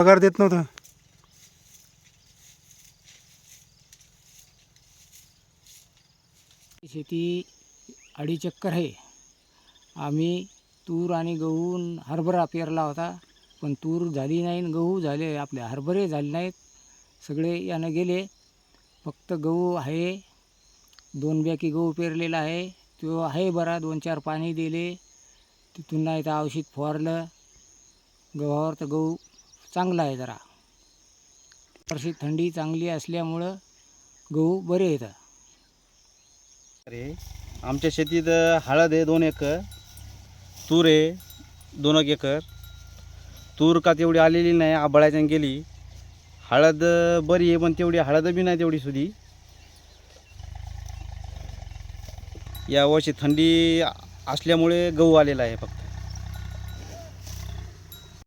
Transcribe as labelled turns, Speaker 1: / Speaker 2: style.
Speaker 1: पगार देत नव्हतं.
Speaker 2: शेती अडीच चक्कर आहे. आम्ही तूर आणि गहू न हरभरा पेरला होता पण तूर झाली नाही न गहू झाले आपले हरभरे झाले नाहीत. सगळे यानं गेले. फक्त गहू आहे दोन बॅकी गहू पेरलेला आहे. तो आहे बरा दोन चार पाणी दिले. तिथून नाही तर औषध फवारलं. गव्हावर तर गहू चांगला आहे जरा. वर्षी थंडी चांगली असल्यामुळं गहू बरे येतं
Speaker 3: अरे आमच्या शेतीत हळद आहे दोन एकर तूर आहे दोन एक एकर. तूर का तेवढी आलेली नाही आबळाच्यानं गेली. हळद बरी आहे पण तेवढी हळद बी नाही तेवढी सुधी. या वर्षी थंडी असल्यामुळे गहू आलेला आहे फक्त.